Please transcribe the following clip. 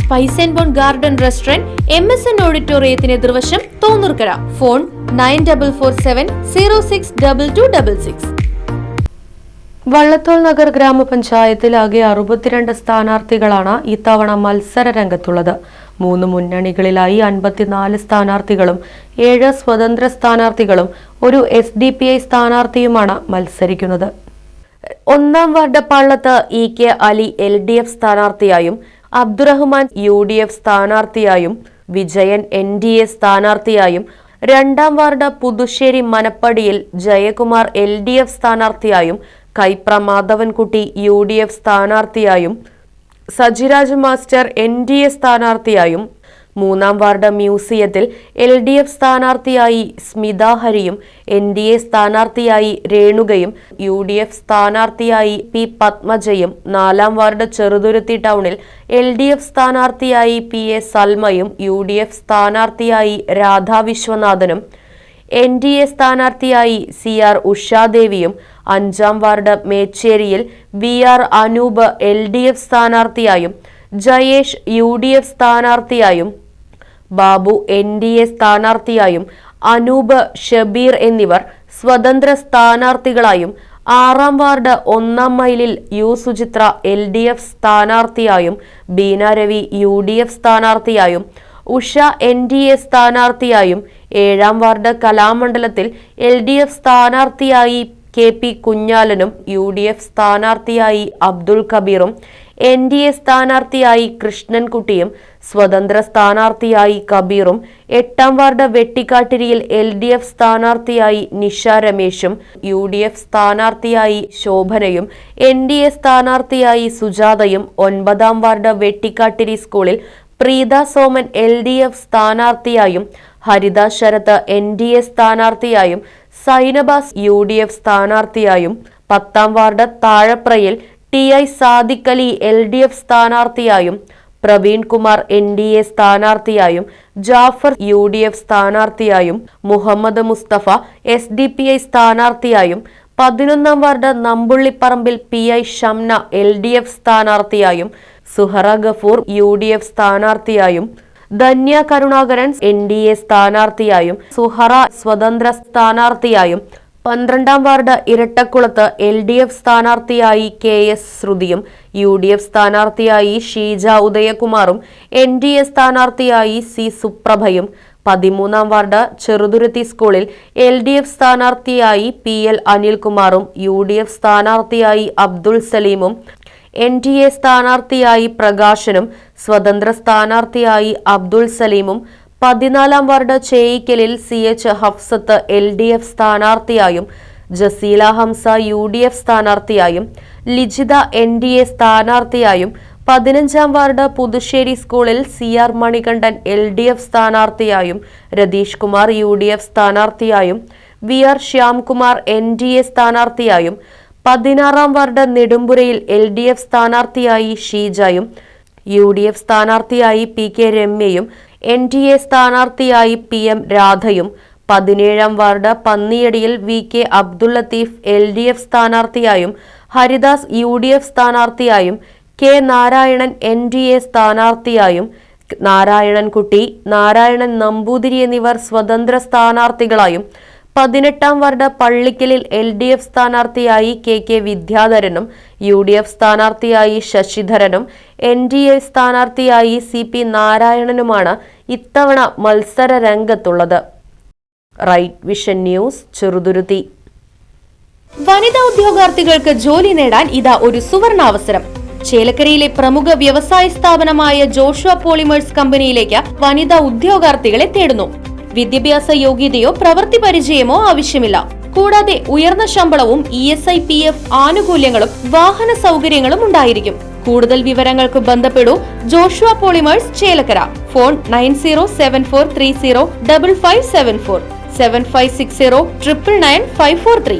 Spice and bone garden restaurant M S N ഓഡിറ്റോറിയത്തിന് എതിർവശം Thonnurkara. Phone nine double four seven zero six double two double six. Vallathol Nagar ഗ്രാമപഞ്ചായത്തിൽ ആകെ അറുപത്തിരണ്ട് സ്ഥാനാർത്ഥികളാണ് ഇത്തവണ മത്സര രംഗത്തുള്ളത്. മൂന്ന് മുന്നണികളിലായി അൻപത്തിനാല് സ്ഥാനാർത്ഥികളും ഏഴ് സ്വതന്ത്ര സ്ഥാനാർത്ഥികളും ഒരു എസ് ഡി പി ഐ സ്ഥാനാർത്ഥിയുമാണ് മത്സരിക്കുന്നത്. ഒന്നാം ward Pallath E K Ali L D F സ്ഥാനാർത്ഥിയായും Abdurahman U D F സ്ഥാനാർത്ഥിയായും വിജയൻ എൻ ഡി എ സ്ഥാനാർത്ഥിയായും രണ്ടാം വാർഡ് പുതുശ്ശേരി മനപ്പടിയിൽ Jayakumar L D F സ്ഥാനാർത്ഥിയായും Kaipra Madhavankutty U D F സ്ഥാനാർത്ഥിയായും Sajiraj master N D A സ്ഥാനാർത്ഥിയായും മൂന്നാം ward മ്യൂസിയത്തിൽ L D F സ്ഥാനാർത്ഥിയായി സ്മിത ഹരിയും N D A സ്ഥാനാർത്ഥിയായി രേണുകയും യു ഡി എഫ് സ്ഥാനാർത്ഥിയായി പി പത്മജയും നാലാം വാർഡ് ചെറുതുരുത്തി ടൗണിൽ എൽ ഡി എഫ് സ്ഥാനാർത്ഥിയായി പി എ സൽമയും യു ഡി എഫ് സ്ഥാനാർത്ഥിയായി രാധാ വിശ്വനാഥനും എൻ ഡി എ സ്ഥാനാർത്ഥിയായി സി ആർ ഉഷാദേവിയും അഞ്ചാം ward മേച്ചേരിയിൽ V R Anoop L D F സ്ഥാനാർത്ഥിയായും Jayesh U D F സ്ഥാനാർത്ഥിയായും ബാബു എൻ ഡി എ സ്ഥാനാർത്ഥിയായും അനൂപ് ഷബീർ എന്നിവർ സ്വതന്ത്ര സ്ഥാനാർത്ഥികളായും ആറാം വാർഡ് ഒന്നാം മൈലിൽ U Suchithra L D F സ്ഥാനാർത്ഥിയായും Beena Ravi U D F സ്ഥാനാർത്ഥിയായും Usha N D A സ്ഥാനാർത്ഥിയായും ഏഴാം വാർഡ് കലാമണ്ഡലത്തിൽ എൽ ഡി എഫ് സ്ഥാനാർത്ഥിയായി കെ പി കുഞ്ഞാലനും യു ഡി എഫ് സ്ഥാനാർത്ഥിയായി അബ്ദുൾ കബീറും എൻ ഡി എ സ്ഥാനാർത്ഥിയായി കൃഷ്ണൻകുട്ടിയും സ്വതന്ത്ര സ്ഥാനാർത്ഥിയായി കബീറും എട്ടാം വാർഡ് വെട്ടിക്കാട്ടിരിയിൽ എൽ ഡി എഫ് സ്ഥാനാർത്ഥിയായി നിഷ രമേശും യു ഡി എഫ് സ്ഥാനാർത്ഥിയായി ശോഭനയും എൻ ഡി എ സ്ഥാനാർത്ഥിയായി സുജാതയും ഒൻപതാം വാർഡ് വെട്ടിക്കാട്ടിരി സ്കൂളിൽ Preetha Soman L D F സ്ഥാനാർത്ഥിയായും Haritha Sarath N D A സ്ഥാനാർത്ഥിയായും സൈനബാസ് U D F സ്ഥാനാർത്ഥിയായും പത്താം ward താഴപ്രയിൽ T I Sadiq Ali L D F സ്ഥാനാർത്ഥിയായും Praveen Kumar N D A സ്ഥാനാർത്ഥിയായും Jafar U D F സ്ഥാനാർത്ഥിയായും Muhammad Mustafa S D P I സ്ഥാനാർത്ഥിയായും പതിനൊന്നാം ward നമ്പുള്ളിപ്പറമ്പിൽ P I Shamna L D F സ്ഥാനാർത്ഥിയായും Suhara Gafoor U D F സ്ഥാനാർത്ഥിയായും Dhanya Karunakaran N D A സ്ഥാനാർത്ഥിയായും Suhara സ്വതന്ത്ര സ്ഥാനാർത്ഥിയായും പന്ത്രണ്ടാം ward ഇരട്ടക്കുളത്ത് L D F സ്ഥാനാർത്ഥിയായി K S ശ്രുതിയും U D F സ്ഥാനാർത്ഥിയായി ഷീജ ഉദയകുമാറും N D A സ്ഥാനാർത്ഥിയായി സി സുപ്രഭയും. പതിമൂന്നാം വാർഡ് ചെറുതുരുത്തി സ്കൂളിൽ എൽ ഡി എഫ് സ്ഥാനാർത്ഥിയായി പി എൽ അനിൽകുമാറും യു ഡി എഫ് സ്ഥാനാർത്ഥിയായി അബ്ദുൾ സലീമും എൻ ഡി എ സ്ഥാനാർത്ഥിയായി പ്രകാശനും സ്വതന്ത്ര സ്ഥാനാർത്ഥിയായി അബ്ദുൾ സലീമും പതിനാലാം ward ചേയിക്കലിൽ C H Hafsath L D F സ്ഥാനാർത്ഥിയായും Jaseela Hamsa U D F സ്ഥാനാർത്ഥിയായും Lijitha N D A സ്ഥാനാർത്ഥിയായും പതിനഞ്ചാം വാർഡ് പുതുശ്ശേരി സ്കൂളിൽ C R Manikandan L D F സ്ഥാനാർത്ഥിയായും Ratheesh Kumar U D F സ്ഥാനാർത്ഥിയായും V R Shyamkumar N D A സ്ഥാനാർത്ഥിയായും പതിനാറാം ward നെടുമ്പുരയിൽ L D F സ്ഥാനാർത്ഥിയായി ഷീജയും U D F സ്ഥാനാർത്ഥിയായി P K രമ്യയും N D A സ്ഥാനാർത്ഥിയായി പി എം രാധയും പതിനേഴാം ward പന്നിയടിയിൽ V K Abdul Latheef L D F സ്ഥാനാർത്ഥിയായും Haridas U D F സ്ഥാനാർത്ഥിയായും K Narayanan N D A സ്ഥാനാർത്ഥിയായും Narayanankutty Narayanan Namboothiri എന്നിവർ സ്വതന്ത്ര സ്ഥാനാർത്ഥികളായും പതിനെട്ടാം വാർഡ് പള്ളിക്കലിൽ എൽ ഡി എഫ് സ്ഥാനാർത്ഥിയായി കെ കെ വിദ്യാധരനും യു ഡി എഫ് സ്ഥാനാർത്ഥിയായി ശശിധരനും എൻ ഡി എ സ്ഥാനാർത്ഥിയായി സി പി നാരായണനുമാണ് ഇത്തവണ മത്സര രംഗത്തുള്ളത്. Right vision news Cheruthuruthy. വനിതാ ഉദ്യോഗാർത്ഥികൾക്ക് ജോലി നേടാൻ ഇതാ ഒരു സുവർണാവസരം. ചേലക്കരയിലെ പ്രമുഖ വ്യവസായ സ്ഥാപനമായ ജോഷുവ പോളിമേഴ്സ് കമ്പനിയിലേക്ക് വനിതാ ഉദ്യോഗാർത്ഥികളെ തേടുന്നു. വിദ്യാഭ്യാസ യോഗ്യതയോ പ്രവൃത്തി പരിചയമോ ആവശ്യമില്ല. കൂടാതെ ഉയർന്ന ശമ്പളവും E S I P F ആനുകൂല്യങ്ങളും വാഹന സൗകര്യങ്ങളും ഉണ്ടായിരിക്കും. കൂടുതൽ വിവരങ്ങൾക്ക് ബന്ധപ്പെടൂ Joshua polymers Chelakkara. Phone nine zero seven four three zero double five seven four. Seven five six zero triple nine five four three.